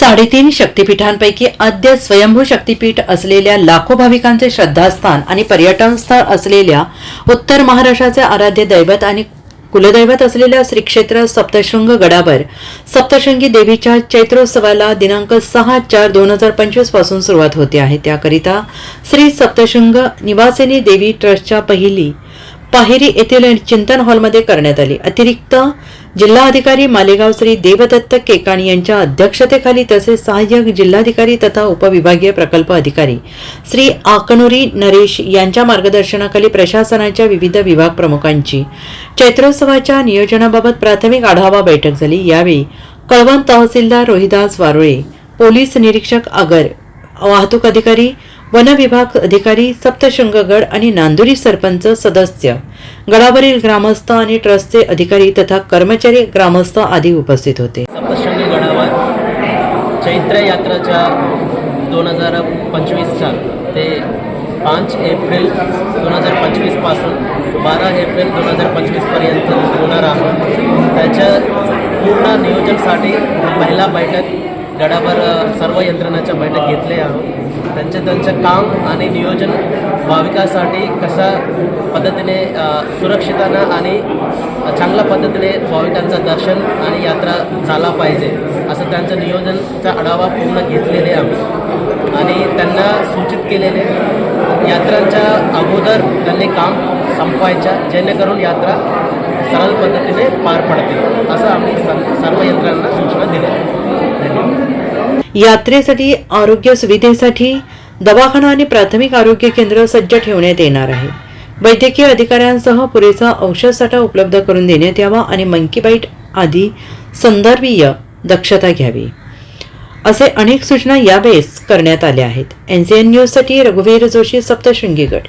साडेतीन शक्तिपीठांपैकी आद्य स्वयंभू शक्तिपीठ असलेल्या लाखो भाविकांचे श्रद्धास्थान आणि पर्यटन स्थळ असलेल्या उत्तर महाराष्ट्राचे आराध्य दैवत आणि कुलदैवत असलेल्या श्री क्षेत्र सप्तशृंग गडावर सप्तशृंगी देवीच्या चैत्रोत्सवाला दिनांक सहा चार दोन हजार पंचवीसपासून सुरुवात होते आहे. त्याकरिता श्री सप्तशृंग निवासिनी देवी ट्रस्टच्या पहिली पाहेरी येथील चिंतन हॉलमध्ये करण्यात आली. अतिरिक्त जिल्हाधिकारी मालेगाव श्री देवदत्त केकाणी यांच्या अध्यक्षतेखाली तसेच सहाय्यक जिल्हाधिकारी तथा उपविभागीय प्रकल्प अधिकारी श्री आकनुरी नरेश यांच्या मार्गदर्शनाखाली प्रशासनाच्या विविध विभाग प्रमुखांची चैत्रोत्सवाच्या नियोजनाबाबत प्राथमिक आढावा बैठक झाली. यावेळी कळवण तहसीलदार रोहिदास वारुळे पोलीस निरीक्षक आगर वाहतूक अधिकारी वनविभाग अधिकारी सप्तशृंगगड आणि नांदुरी सरपंच सदस्य. गडावरील ग्रामस्थ आणि ट्रस्टचे अधिकारी तथा कर्मचारी ग्रामस्थ आदी उपस्थित होते. सप्तशृंगी गडावर चैत्र यात्राच्या दोन हजार पंचवीसच्या ते पाच एप्रिल दोन हजार पंचवीसपासून बारा एप्रिल दोन हजार पंचवीसपर्यंत होणार आहोत त्याच्या पूर्ण नियोजनसाठी पहिला बैठक गडावर सर्व यंत्रणाच्या बैठक घेतले आहोत. त्यांचं त्यांचं काम आणि नियोजन भाविकासाठी कशा पद्धतीने सुरक्षितांना सुरक्षितानं आणि चांगल्या पद्धतीने भाविकांचं दर्शन आणि यात्रा झाला पाहिजे असं त्यांचं नियोजनचा आढावा पूर्ण घेतलेले आम्ही. आणि त्यांना सूचित केलेले यात्रांच्या अगोदर त्यांनी काम संपवायच्या जेणेकरून यात्रा सरळ पद्धतीने पार पडतील असं आम्ही स- सर्व यंत्रणांना सूचना दिल्या धन्यवाद यात्रेसाठी आरोग्य सुविधेसाठी दवाखाना आणि प्राथमिक आरोग्य केंद्र सज्ज ठेवण्यात येणार आहे. वैद्यकीय अधिकाऱ्यांसह पुरेसा औषधसाठा उपलब्ध करून देण्यात यावा आणि मंकी बाईट आदी संदर्भीय दक्षता घ्यावी. असे अनेक सूचना यावेळेस करण्यात आल्या आहेत. एन जे एन न्यूजसाठी रघुवीर जोशी सप्तशृंगीगड